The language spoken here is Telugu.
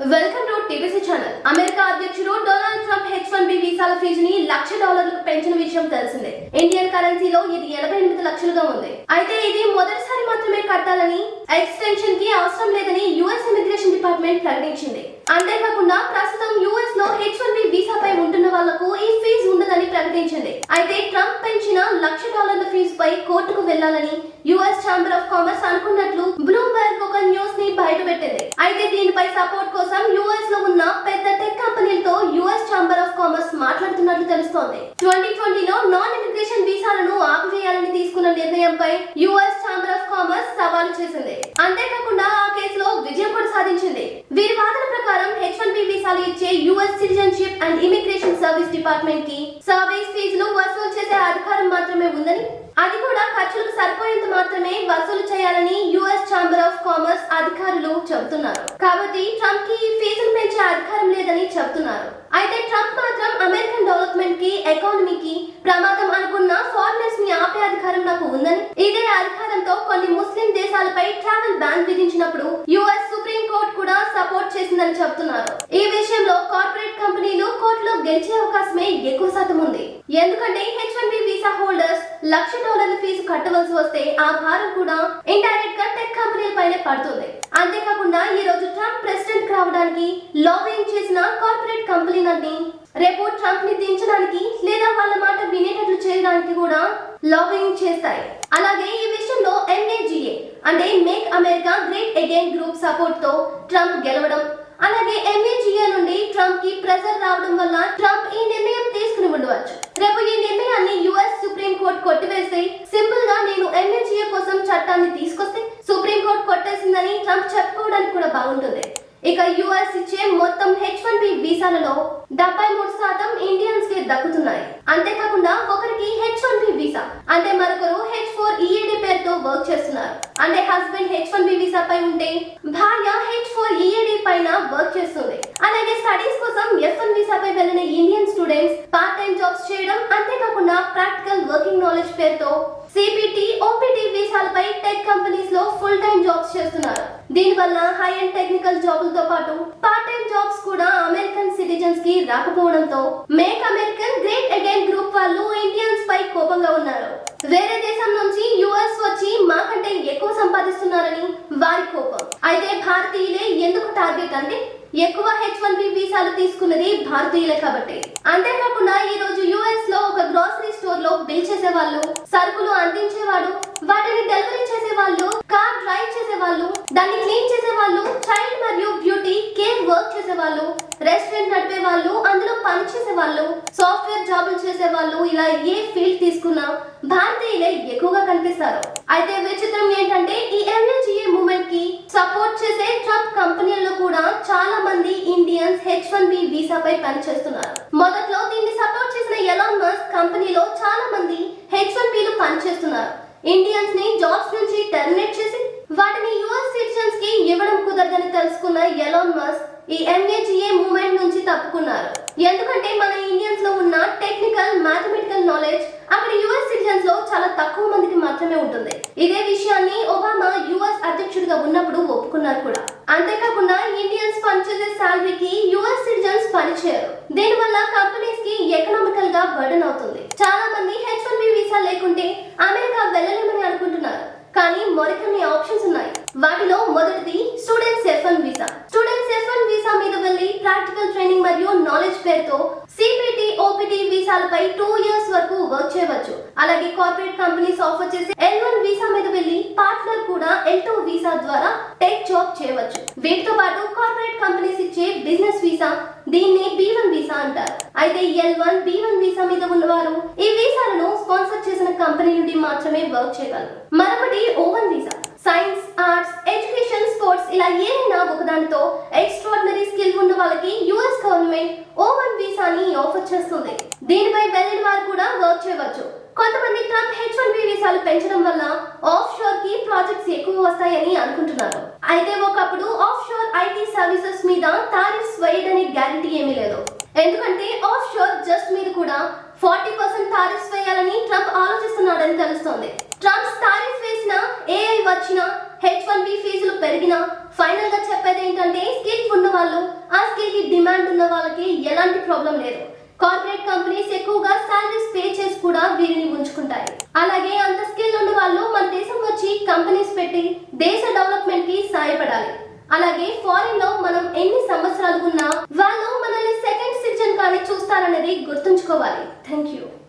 Welcome to TVC channel America అధ్యక్షుడు Donald Trump H one B వీసాల ఫీజుని లక్ష డాలర్లకు పెంచిన విషయం తెలిసిందే. ఇండియన్ కరెన్సీలో ఇది ఎనభై ఎనిమిది లక్షలుగా ఉంది. అయితే ఇది మొదటిసారి మాత్రమే కట్టాలని ఎక్స్టెన్షన్కి అవసరం లేదని యుఎస్ ఇమిగ్రేషన్ డిపార్ట్మెంట్ ప్రకటించింది. అంతేకాకుండా ప్రస్తుతం యుఎస్లో హెచ్ వన్ బి వీసాపై ఉంటున్న వాళ్ళకు ఈ ఫీజు ఉండదని ప్రకటించింది. అయితే ట్రంప్ పెంచిన లక్ష డాలర్ల ఫీజుపై కోర్టుకు వెళ్ళాలని యుఎస్ ఛాంబర్ ఆఫ్ కామర్స్ అనుకున్నట్లు పెట్టింది. అయితే దీనిపై సపోర్ట్ కోసం యుఎస్లో ఉన్న పెద్ద టెక్ కంపెనీలతో యుఎస్ ఛాంబర్ ఆఫ్ కామర్స్ మాట్లాడుతున్నట్లు తెలుస్తోంది. ట్వంటీ ట్వంటీలో నాన్ ఇమిగ్రేషన్ వీసాలను ఆపివేయాలని తీసుకున్న నిర్ణయంపై యుఎస్ ఛాంబర్ ఆఫ్ కామర్స్ సవాలు చేసింది. అంతేకాకుండా ఆ కేసులో విజయం కూడా సాధించింది. వీరి వాదన ప్రకారం హెచ్ వన్ బి వీసాలు ఇచ్చే US citizenship and immigration service డిపార్ట్మెంట్కి సర్వీస్ ఫీజులు వసూలు చేసే అధికారం మాత్రమే ఉందని అది కూడా ఖర్చులకు సరిపోయేంత మాత్రమే వసూలు చేయాలని యుఎస్ ఛాంబర్ ఆఫ్ కామర్స్ అధికారులు చెబుతున్నారు. కాబట్టి ట్రంప్కి ఫీజులు పెంచే అధికారం లేదని చెబుతున్నారు. అయితే ట్రంప్ మాత్రం అమెరికన్ డెవలప్మెంట్కి ఎకానమీకి ప్రమాదం అనుకున్న ఫారినర్స్ని ఆపే అధికారం నాకు ఉందని ఇదే అధికారంతో కొన్ని ముస్లిం దేశాలపై ట్రావెల్ బ్యాన్ విధించినప్పుడు యుఎస్ సుప్రీం కోర్టు కూడా సపోర్ట్ చేసిందని చెబుతున్నారు. ఈ విషయంలో కార్పొరేట్ కంపెనీలు కోర్టులో గెలిచే అవకాశమే ఎక్కువ శాతం ఉంది. ఎందుకంటే హెచ్ వన్ బి లక్ష డాలర్ల ఫీజు కట్టవలసి వస్తే ఆ భారం కూడా ఇండైరెక్ట్గా టెక్ కంపెనీల పడుతుంది. అంతేకాకుండా ఈ రోజు ట్రంప్ ప్రెసిడెంట్ రావడానికి లాబింగ్ చేసిన కార్పొరేట్ కంపెనీలన్నీ రేపు ట్రంప్ని దించడానికి లేదా వాళ్ళ మాట వినేటట్లు చేయడానికి కూడా లాబింగ్ చేస్తాయి. అలాగే ఈ విషయంలో ఎంఏజీఏ అంటే make America great again group సపోర్ట్తో ట్రంప్ గెలవడం అలాగే ఎంఏజీఏ నుండి ట్రంప్కి ప్రెజర్ రావడం వల్ల ట్రంప్ ఈ నిర్ణయం తీసుకుని ఉండవచ్చు రేపు ఈ నిర్ణయాన్ని యుఎస్ సుప్రీం చేస్తే సింపుల్గా నేను ఎంఎన్జీఏ కోసం చట్టాన్ని తీసుకొస్తే సుప్రీం కోర్టు కొట్టేసిందని ట్రంప్ చెప్పుకోవడానికి కూడా బాగుంటుంది. ఇక యుఎస్ ఇచ్చే మొత్తం హెచ్ వన్ బి వీసాలలో డెబ్బై మూడు శాతం ఇండియన్స్కి దక్కుతున్నాయి. అంతేకాకుండా ఒకరికి హెచ్ వన్ బి వీసా అంటే మరొకరు హెచ్ ఫోర్ ఈఏడి పేరుతో వర్క్ చేస్తున్నారు. అంటే husband H one B visa పై ఉంటే భార్య హెచ్ ఫోర్ ఈఏడి పైన వర్క్ చేస్తుంది. అలాగే స్టడీస్ కోసం ఎఫ్ వన్ వీసా పై వెళ్ళిన Indian students part time jobs చేయడం ఉన్న ప్రాక్టికల్ వర్కింగ్ నాలెడ్జ్ పేరుతో సిపిటి ఓపీటీ వీసాలపై టెక్ కంపెనీస్లో ఫుల్ టైం జాబ్స్ చేస్తున్నారు. దీనివల్ల హై అండ్ టెక్నికల్ జాబులతో పాటు పార్ట్ టైం జాబ్స్ కూడా అమెరికన్ సిటిజన్స్కి రాకపోవడంతో make American great again group వాళ్ళు ఇండియన్స్ పై కోపంగా ఉన్నారు. వేరే దేశం నుంచి యుఎస్ వచ్చి మాకంటే ఎక్కువ సంపాదిస్తున్నారని వారి కోపం. అయితే భారతీయులే ఎందుకు టార్గెట్ అంటే ఎక్కువ హెచ్ వన్ బి వీసాలు తీసుకున్నది భారతీయులే కాబట్టి. అంతేకాకుండా ఈ రోజు యుఎస్లో బిల్ చేసే వాళ్ళు సరుకులు అందించేవాడు వాటిని డెలివరీ చేసే వాళ్ళు కార్ డ్రైవ్ చేసే వాళ్ళు దాన్ని క్లీన్ చేసే వాళ్ళు చైల్డ్ మరియు బ్యూటీ కేర్ వర్క్ చేసే వాళ్ళు రెస్టారెంట్ నడిపే వాళ్ళు అందులో పని చేసే వాళ్ళు సాఫ్ట్వేర్ జాబులు చేసే వాళ్ళు ఇలా ఏ ఫీల్డ్ తీసుకున్నా భారతీయులే ఎక్కువగా కనిపిస్తారు. అయితే విచిత్రం ఏంటంటే ఈ ఎల్ఎన్జిఏ మూమెంట్కి సపోర్ట్ చేసే ట్రంప్ కంపెనీల్లో కూడా చాలా మంది ఇండియన్స్ హెచ్ వన్ బి వీసాపై పనిచేస్తున్నారు. మొదట్లో దీన్ని సపోర్ట్ చేసిన ఎలాన్ మస్క్ కంపెనీలో చాలా వన్ పనిచేస్తున్నారు ఇండియన్స్ని జాబ్స్ నుంచి టెర్మినేట్ చేసి వాటిని యుఎస్ సిటిజన్స్కి ఇవ్వడం కుదరదని తెలుసుకున్న ఎలాన్ మస్క్ ఈ ఎంఏజీఏ మూమెంట్ నుంచి తప్పుకున్నారు. ఎందుకంటే మన ఇండియన్స్లో ఉన్న టెక్నికల్ మ్యాథమెటికల్ నాలెడ్జ్ అక్కడ యుఎస్ సిటిజన్స్లో చాలా తక్కువ మందికి మాత్రమే ఉంటుంది. ఇదే విషయాన్ని ఓ అధ్యక్షుడిగా ఉన్నప్పుడు ఒప్పుకున్నారు కూడా. అంతేకాకుండా ఇండియన్స్ పనిచేసే శాలరీకి యుఎస్ సిటిజన్స్ పనిచేయరు దీనివల్ల కంపెనీస్కి ఎకనామికల్గా బర్డెన్ అవుతుంది. చాలా మంది హెచ్ వన్ బి వీసా లేకుంటే అమెరికా వెళ్ళలేమని అనుకుంటున్నారు. కానీ మరికొన్ని ఆప్షన్స్ ఉన్నాయి. వాటిలో మొదటిది students F one visa. Students F one visa మీద వెళ్ళి ప్రాక్టికల్ ట్రైనింగ్ మరియు నాలెడ్జ్ పేరుతో సిపిటి ఓపిటి వీసాలపై టూ ఇయర్స్ వరకు వర్క్ చేయవచ్చు. అలాగే కార్పొరేట్ కంపెనీస్ ఆఫర్ చేసే ఎల్ వన్ వీసా మీద వెళ్ళి పార్ట్నర్ ఎల్ టూ వీసా ద్వారా టెక్ జాబ్ చేయవచ్చు. వీటితో పాటు కార్పొరేట్ కంపెనీస్ ఇచ్చే బిజినెస్ వీసా దీన్ని బి వన్ వీసా అంటారు. అయితే L one B one visa మీద ఉన్నవారు ఈ వీసాలను స్పాన్సర్ చేసిన కంపెనీ నుండి మాత్రమే వర్క్ చేయగలరు. మరొకటి O one visa science arts education sports ఇలా ఏమైనా ఒకదానితో ఎక్స్ట్రాడినరీ స్కిల్ ఉన్న వాళ్ళకి యుఎస్ గవర్నమెంట్ ఓవన్ వీసాని ఆఫర్ చేస్తుంది. దీనిపై వెళ్ళిన వారు కూడా వర్క్ చేయవచ్చు. కొంతమంది ట్రంప్ హెచ్ వన్ బి వీసాలు పెంచడం వల్ల ఆఫ్ షోర్కి ప్రాజెక్ట్స్ ఎక్కువ వస్తాయని అనుకుంటున్నారు. అయితే ఒకప్పుడు ఆఫ్ షోర్ ఐటీ సర్వీసెస్ మీద టారిఫ్స్ వేయడని గ్యారంటీ ఏమీ లేదు. ఎందుకంటే ఆఫ్ షోర్ జస్ట్ మీద కూడా ఫార్టీ పర్సెంట్ టారిఫ్స్ వేయాలని ట్రంప్ ఆలోచిస్తున్నాడని తెలుస్తోంది. ట్రంప్ టారిఫ్ వేసిన ఏఐ వచ్చినా హెచ్ వన్ బి ఫీజులు పెరిగినా ఫైనల్గా చెప్పేది ఏంటంటే స్కిల్ ఉన్న వాళ్ళు ఆ స్కిల్కి డిమాండ్ ఉన్న వాళ్ళకి ఎలాంటి ప్రాబ్లం లేదు. కార్పొరేట్ కంపెనీస్ ఎక్కువగా సాలరీస్ పే చేసి కూడా వీరిని ఉంచుకుంటాయి. అలాగే అంత స్కిల్ ఉన్న వాళ్ళు మన దేశం వచ్చి కంపెనీస్ పెట్టి దేశ డెవలప్మెంట్కి సాయపడాలి. అలాగే ఫారిన్లో మనం ఎన్ని సంవత్సరాలు ఉన్నా వాళ్ళు మనల్ని సెకండ్ సిటిజన్ కానీ చూస్తారన్నది గుర్తుంచుకోవాలి. Thank you